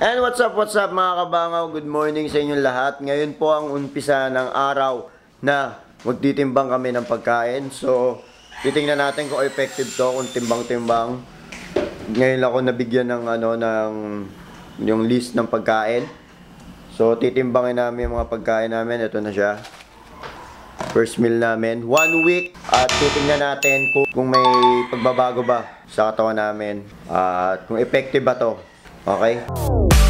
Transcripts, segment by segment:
And what's up, what's up mga kabangaw? Good morning sa inyong lahat. Ngayon po ang umpisa ng araw na magtitimbang kami ng pagkain. So, titingnan natin kung effective to, kung timbang-timbang. Ngayon ako nabigyan ng ano ng yung list ng pagkain. So, titimbangin namin yung mga pagkain namin. Ito na siya. First meal namin. One week. At titingnan natin kung, kung may pagbabago ba sa katawan namin. At kung effective ba to. Okay?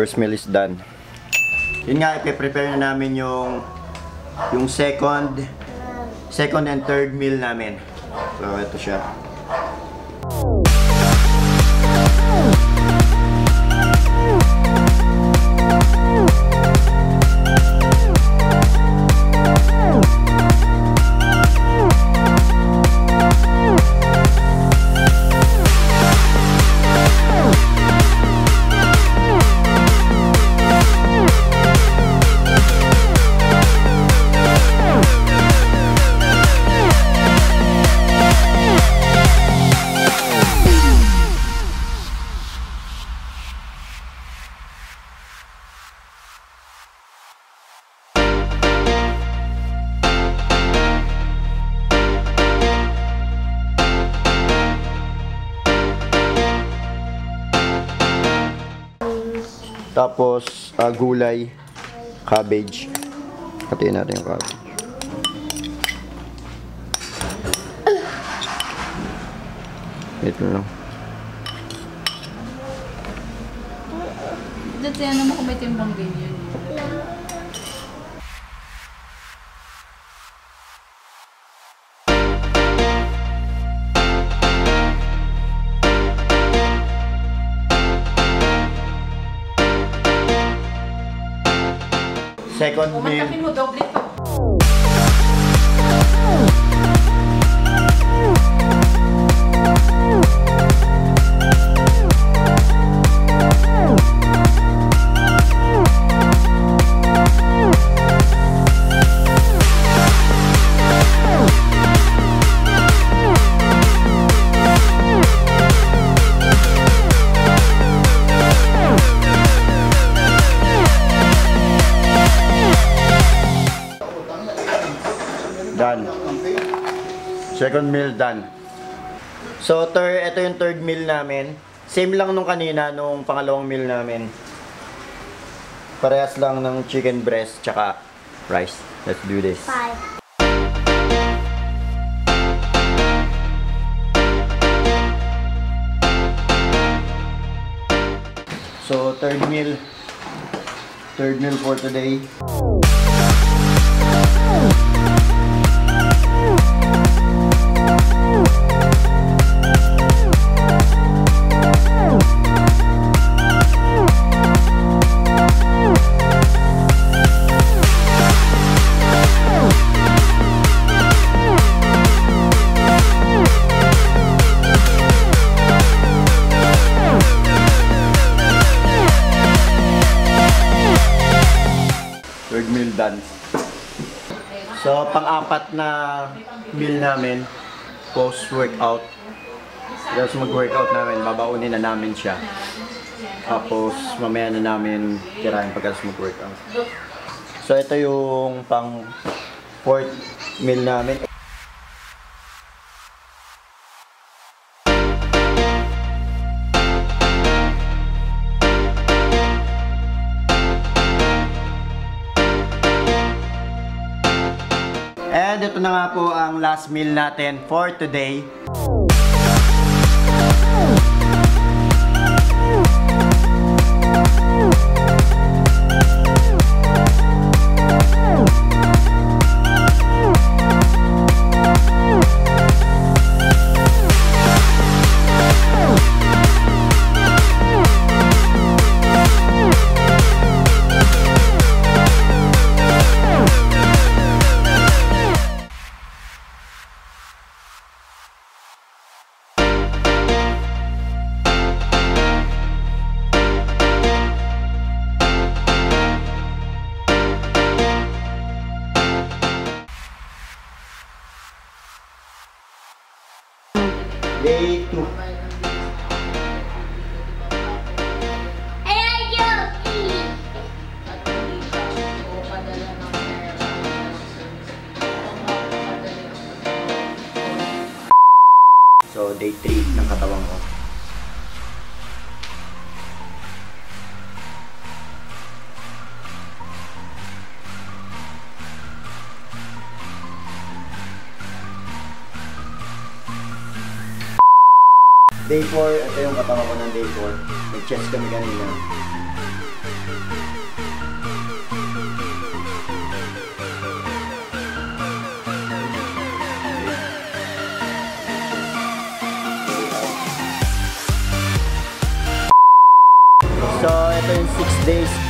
First meal is done. Yun nga, ipe-prepare na namin yung yung second second and third meal namin. So, ito siya. Tapos, ah, gulay, cabbage. Hatiin natin yung cabbage. Ito lang. Dati ano mo kung may timbang ganyan. Second meal. Meal done. So, third, ito yung third meal namin. Same lang nung kanina, nung pangalawang meal namin. Parehas lang ng chicken breast tsaka rice. Let's do this. Five. So, third meal. Third meal for today. Meal done. So, pang-apat na meal namin, post-workout. Tapos mag-workout namin, babaunin na namin siya. Tapos, mamaya na namin tirahin pagkatapos mag-workout. So, ito yung pang fourth meal namin. Ito na nga po ang last meal natin for today. A2. So, day 3 ng katawan ko. Day 4, ito yung katawan ko ng day 4. Nag-chest kami kanina. So, ito yung 6 days.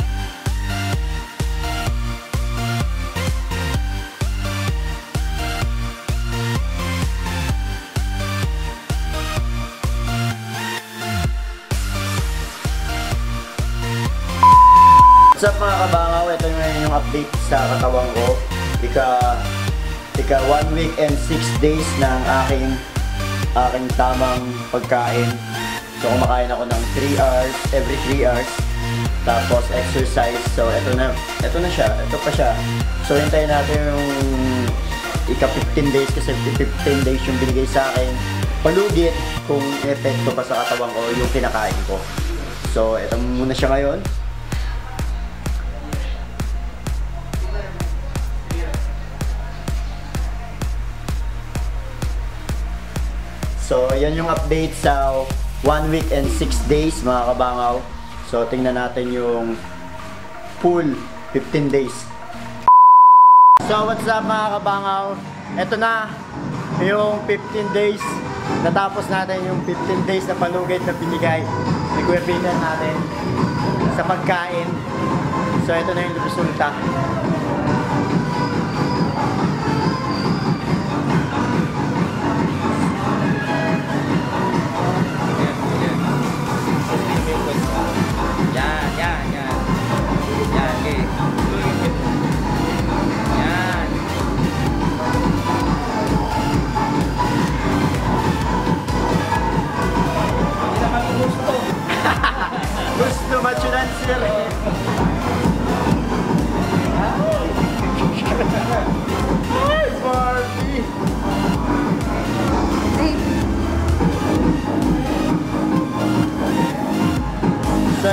What's up mga kabangaw? Ito yung, yung update sa katawan ko. Ika, ika 1 week and 6 days ng aking aking tamang pagkain. So kumakain ako ng 3 hours, every 3 hours. Tapos exercise. So ito na, ito na siya, ito pa siya. So hintayin natin yung ika 15 days kasi 15 days yung binigay sa akin. Palugit kung epekto pa sa katawan ko yung kinakain ko. So ito muna siya ngayon. So, yan yung update sa 1 week and 6 days mga kabangaw. So, tingnan natin yung full 15 days. So, what's up mga kabangaw? Ito na yung 15 days. Natapos natin yung 15 days na palugit na binigay ni Kuya Peter natin sa pagkain. So, ito na yung resulta.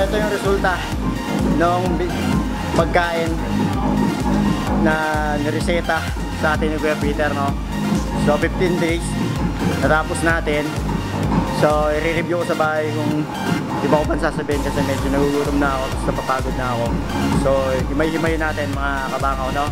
Ito yung resulta ng pagkain na nireseta sa atin ni Kuya Peter, no? So, 15 days. Natapos natin. So, i-review ko sa bahay kung di ba ko pa sasabihin kasi medyo nagugutom na ako tapos napapagod na ako. So, himay-himay natin mga kabangaw, no?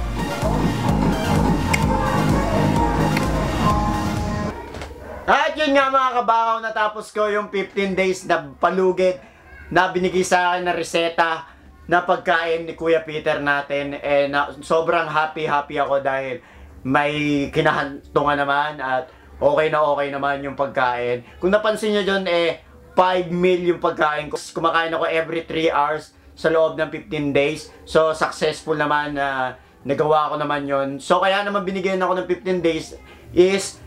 At yun nga mga kabangaw, natapos ko yung 15 days na palugit na binigay sa akin na reseta na pagkain ni Kuya Peter natin. Eh, na, sobrang happy-happy ako dahil may kinahantungan naman at okay na okay naman yung pagkain. Kung napansin nyo dyan, eh, 5 meal yung pagkain ko. Kumakain ako every 3 hours sa loob ng 15 days. So, successful naman na nagawa ko naman yon So, kaya naman binigyan ako ng 15 days is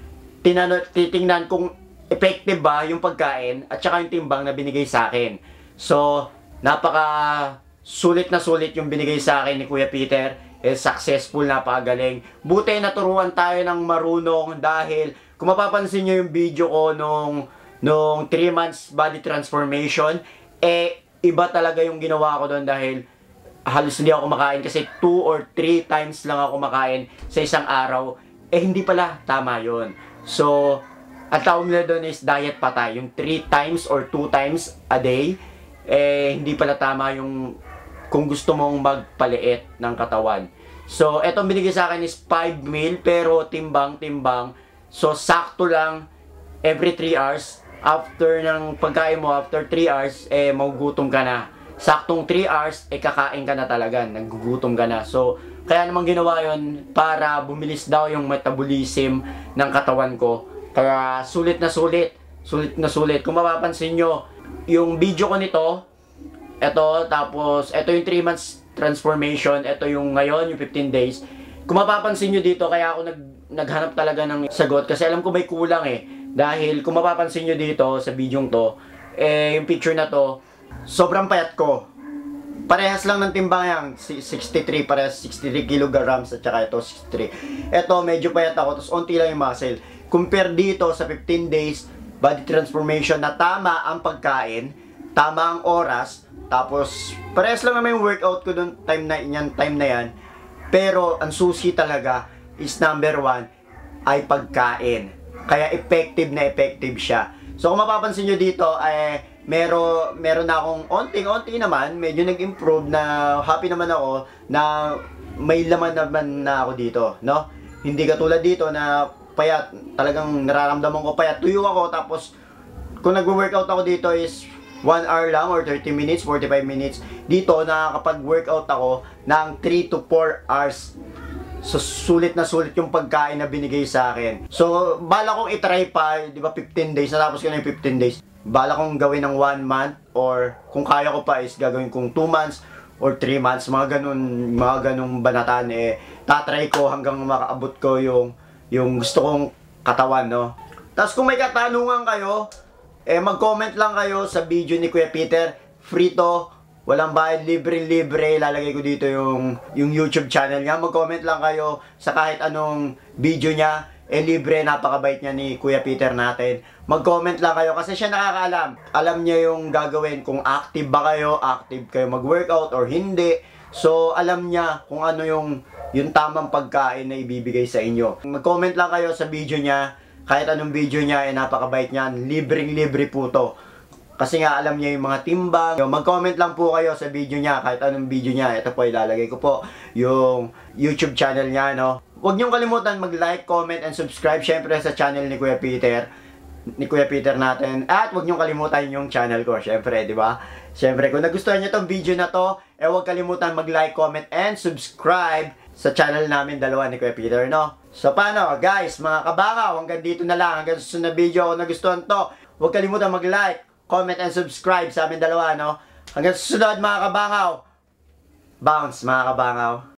tinano, titingnan kung effective ba yung pagkain at saka yung timbang na binigay sa akin. So, napaka sulit na sulit yung binigay sa akin ni Kuya Peter. is successful, napakagaling. Buti naturuan tayo ng marunong dahil kung mapapansin nyo yung video ko nung, nung 3 months body transformation, eh, iba talaga yung ginawa ko doon dahil halos hindi ako kumakain kasi 2 or 3 times lang ako kumakain sa isang araw. eh hindi pala tama yon So, ang tawag nila doon is diet patay. Yung 3 times or 2 times a day, eh hindi pala tama yung kung gusto mong magpaliit ng katawan. So, etong binigay sa akin is 5 meal pero timbang-timbang. So, sakto lang every 3 hours. After ng pagkain mo, after 3 hours, eh magugutom ka na. Saktong 3 hours, eh kakain ka na talaga. Nagugutom ka na. So, kaya naman ginawa yon para bumilis daw yung metabolism ng katawan ko. Kaya sulit na sulit. Sulit na sulit. Kung mapapansin nyo, yung video ko nito, eto, tapos, eto yung 3 months transformation, eto yung ngayon, yung 15 days. Kung mapapansin nyo dito, kaya ako nag, naghanap talaga ng sagot kasi alam ko may kulang eh. Dahil kung mapapansin nyo dito sa video to, eh, yung picture na to, sobrang payat ko. Parehas lang ng timbang yan, si- 63, parehas 63 kilograms at saka ito 63. Ito, medyo payat ako, tapos onti lang yung muscle. Compare dito sa 15 days body transformation na tama ang pagkain, tama ang oras, tapos parehas lang naman yung workout ko dun time na yan, time na yan. Pero ang susi talaga is number one ay pagkain. Kaya effective na effective siya. So kung mapapansin nyo dito, ay mero, meron na akong onting-onti naman, medyo nag-improve na happy naman ako na may laman naman na ako dito, no? Hindi katulad dito na payat, talagang nararamdaman ko payat. Tuyo ako tapos kung nagwo-workout ako dito is 1 hour lang or 30 minutes, 45 minutes. Dito nakakapag-workout ako ng 3 to 4 hours. So, sulit na sulit yung pagkain na binigay sa akin. So, bala kong itry pa, di ba 15 days, natapos ko na yung 15 days. Bala kong gawin ng 1 month or kung kaya ko pa is gagawin kong 2 months or 3 months, mga ganun, mga ganung banatan eh, tatry ko hanggang makaabot ko yung, yung gusto kong katawan, no? Tapos kung may katanungan kayo, eh mag-comment lang kayo sa video ni Kuya Peter. Free to, walang bayad, libre-libre. Lalagay ko dito yung, yung YouTube channel niya. Mag-comment lang kayo sa kahit anong video niya. Eh libre, napakabait niya ni Kuya Peter natin. Mag-comment lang kayo kasi siya nakakaalam. Alam niya yung gagawin kung active ba kayo, active kayo mag-workout or hindi. So, alam niya kung ano yung, yung tamang pagkain na ibibigay sa inyo. Mag-comment lang kayo sa video niya kahit anong video niya, eh, napakabait niyan. Libreng-libre po to. Kasi nga alam niya yung mga timbang. Mag-comment lang po kayo sa video niya, kahit anong video niya. Ito po, ilalagay ko po yung YouTube channel niya, no? Huwag niyong kalimutan mag-like, comment, and subscribe syempre sa channel ni Kuya Peter ni Kuya Peter natin. At huwag niyong kalimutan yung channel ko, syempre, di ba? Syempre, kung nagustuhan niyo tong video na to, eh huwag kalimutan mag-like, comment, and subscribe sa channel namin dalawa ni Kuya Peter, no? So, paano? Guys, mga kabangaw, hanggang dito na lang. Hanggang susunod na video, kung nagustuhan to, huwag kalimutan mag-like, comment, and subscribe sa amin dalawa, no? Hanggang susunod, mga kabangaw. Bounce, mga kabangaw.